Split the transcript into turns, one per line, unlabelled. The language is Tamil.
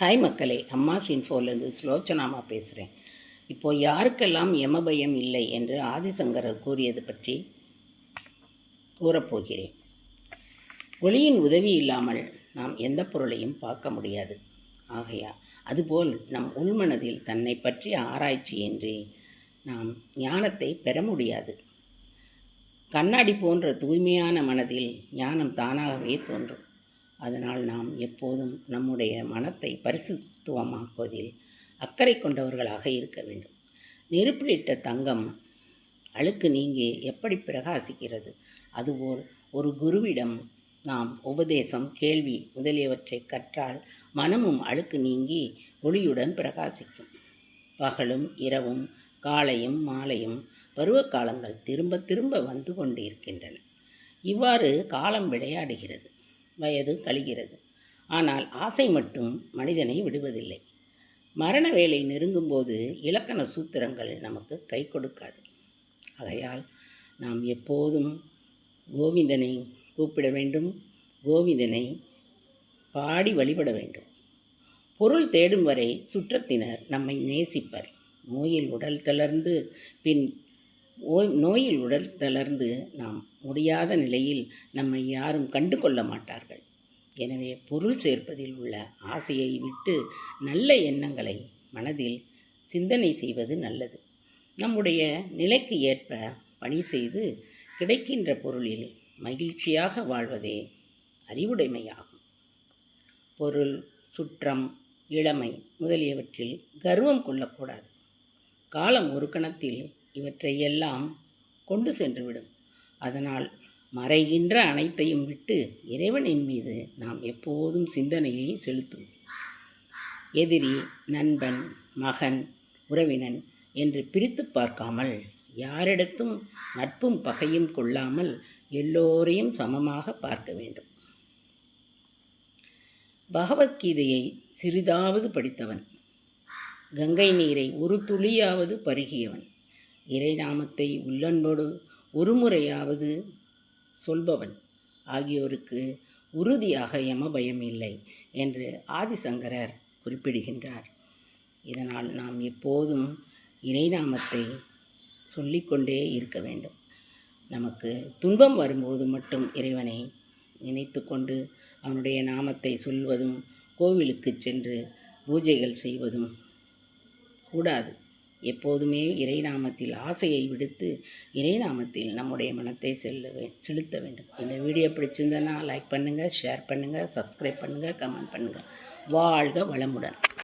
ஹாய் மக்களே அம்மா சின்ஃபோலேருந்து ஸ்லோச்சனாமா பேசுகிறேன் இப்போது யாருக்கெல்லாம் யமபயம் இல்லை என்று ஆதிசங்கரர் கூறியது பற்றி கூறப்போகிறேன். ஒளியின் உதவி இல்லாமல் நாம் எந்த பொருளையும் பார்க்க முடியாது. ஆகையா அதுபோல் நம் உள்மனதில் தன்னை பற்றிய ஆராய்ச்சியின்றி நாம் ஞானத்தை பெற முடியாது. கண்ணாடி போன்ற தூய்மையான மனதில் ஞானம் தானாகவே தோன்றும். அதனால் நாம் எப்போதும் நம்முடைய மனத்தை பரிசுத்துவமாக்குவதில் அக்கறை கொண்டவர்களாக இருக்க வேண்டும். நெருப்பிலிட்ட தங்கம் அழுக்கு நீங்கி எப்படி பிரகாசிக்கிறது? அதுபோல் ஒரு குருவிடம் நாம் உபதேசம் கேள்வி முதலியவற்றை கற்றால் மனமும் அழுக்கு நீங்கி ஒளியுடன் பிரகாசிக்கும். பகலும் இரவும் காலையும் மாலையும் பருவகாலங்கள் திரும்ப திரும்ப வந்து கொண்டிருக்கின்றன. இவ்வாறு காலம் விளையாடுகிறது. வயது கழிகிறது. ஆனால் ஆசை மட்டும் மனிதனை விடுவதில்லை. மரண வேலை நெருங்கும்போது இலக்கண சூத்திரங்கள் நமக்கு கை கொடுக்காது. ஆகையால் நாம் எப்போதும் கோவிந்தனை கூப்பிட வேண்டும். கோவிந்தனை பாடி வழிபட வேண்டும். பொருள் தேடும் வரை சுற்றத்தினர் நம்மை நேசிப்பர். நோயில் உடல் தளர்ந்து பின் ஓய் நோயில் உடல் தளர்ந்து நாம் முடியாத நிலையில் நம்மை யாரும் கண்டு கொள்ள மாட்டார்கள். எனவே பொருள் சேர்ப்பதில் உள்ள ஆசையை விட்டு நல்ல எண்ணங்களை மனதில் சிந்தனை செய்வது நல்லது. நம்முடைய நிலைக்கு ஏற்ப பணி செய்து கிடைக்கின்ற பொருளில் மகிழ்ச்சியாக வாழ்வதே அறிவுடைமையாகும். பொருள் சுற்றம் இளமை முதலியவற்றில் கர்வம் கொள்ளக்கூடாது. காலம் ஒரு கணத்தில் இவற்றையெல்லாம் கொண்டு சென்றுவிடும். அதனால் மறைகின்ற அனைத்தையும் விட்டு இறைவனின் மீது நாம் எப்போதும் சிந்தனையை செலுத்தும் எதிரி நண்பன் மகன் உறவினன் என்று பிரித்து பார்க்காமல் யாரிடத்தும் நட்பும் பகையும் கொள்ளாமல் எல்லோரையும் சமமாக பார்க்க வேண்டும். பகவத்கீதையை சிறிதாவது படித்தவன். கங்கை நீரை ஒரு துளியாவது பருகியவன். இறைநாமத்தை உள்ளன்போடு ஒரு முறையாவது சொல்பவன் ஆகியோருக்கு உறுதியாக யமபயம் இல்லை என்று ஆதிசங்கரர் குறிப்பிடுகின்றார். இதனால் நாம் எப்போதும் இறைநாமத்தை சொல்லிக்கொண்டே இருக்க வேண்டும். நமக்கு துன்பம் வரும்போது மட்டும் இறைவனை நினைத்து கொண்டு அவனுடைய நாமத்தை சொல்வதும் கோவிலுக்கு சென்று பூஜைகள் செய்வதும் கூடாது. எப்போதுமே இறைநாமத்தில் ஆசையை விடுத்து இறைநாமத்தில் நம்முடைய மனத்தை செல்ல வே செலுத்த வேண்டும். இந்த வீடியோ பிடிச்சிருந்தனா லைக் பண்ணுங்கள் ஷேர் பண்ணுங்கள் சப்ஸ்கிரைப் பண்ணுங்கள் கமெண்ட் பண்ணுங்கள் வாழ்க வளமுடன்.